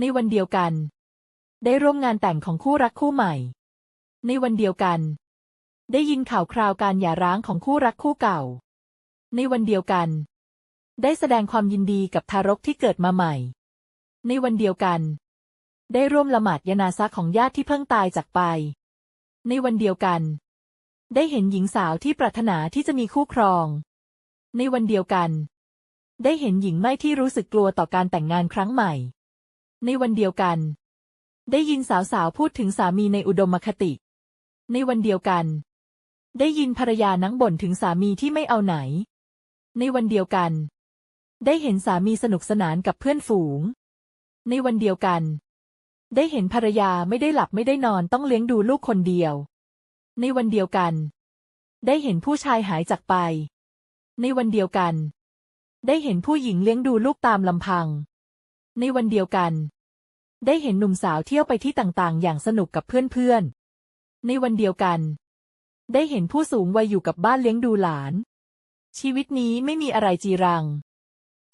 ในวันเดียวกัน ได้ร่วมงานแต่งของคู่รักคู่ใหม่ ในวันเดียวกัน ได้ยินข่าวคราวการหย่าร้างของคู่รักคู่เก่า ในวันเดียวกัน ได้แสดงความยินดีกับทารกที่เกิดมาใหม่ ในวันเดียวกัน ได้ร่วมละหมาดยานาซะของญาติที่เพิ่งตายจากไป ในวันเดียวกัน ได้เห็นหญิงสาวที่ปรารถนาที่จะมีคู่ครอง ในวันเดียวกันได้เห็นหญิงไม่ที่รู้สึกกลัวต่อการแต่งงานครั้งใหม่ ในวันเดียวกัน ได้ยินสาวๆพูดถึงสามีในอุดมคติ ในวันเดียวกัน ได้ยินภรรยานั่งบ่นถึงสามีที่ไม่เอาไหน ในวันเดียวกัน ได้เห็นสามีสนุกสนานกับเพื่อนฝูง ในวันเดียวกัน ได้เห็นภรรยาไม่ได้หลับไม่ได้นอนต้องเลี้ยงดูลูกคนเดียว ในวันเดียวกัน ได้เห็นผู้ชายหายจากไป ในวันเดียวกัน ได้เห็นผู้หญิงเลี้ยงดูลูกตามลำพัง ในวันเดียวกัน ได้เห็นหนุ่มสาวเที่ยวไปที่ต่างๆ อย่างสนุกกับเพื่อนๆ ในวันเดียวกัน ได้เห็นผู้สูงวัยอยู่กับบ้านเลี้ยงดูหลาน ชีวิตนี้ไม่มีอะไรจีรัง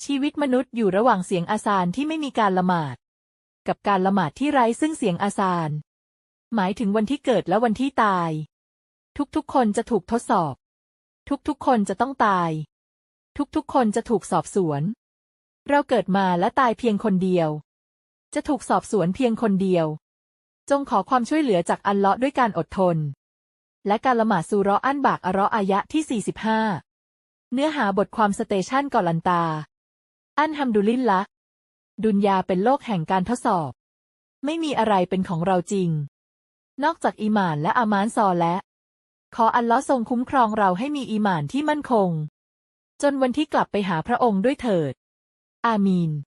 ชีวิตมนุษย์อยู่ระหว่างเสียงอาซานที่ไม่มีการละหมาด กับการละหมาดที่ไร้ซึ่งเสียงอาซาน หมายถึงวันที่เกิดและวันที่ตาย ทุกๆ คนจะถูกทดสอบ ทุกๆ คนจะต้องตาย ทุกๆ คนจะถูกสอบสวน เราเกิดมาและตายเพียงคนเดียว จะถูกสอบสวนเพียงคนเดียว จงขอความช่วยเหลือจากอัลเลาะห์ด้วยการอดทน และการละหมาดซูราะห์อันบากอะเราะห์อายะที่ 45 เนื้อหาบทความสเตชันกอลันตา อันฮัมดุลิลละดุนยาเป็นโลกแห่งการทดสอบ ไม่มีอะไรเป็นของเราจริง นอกจากอีหมานและอามานซอและ ขออัลเลอฮ์ทรงคุ้มครองเราให้มีอีหมานที่มั่นคง จนวันที่กลับไปหาพระองค์ด้วยเถิด อามีน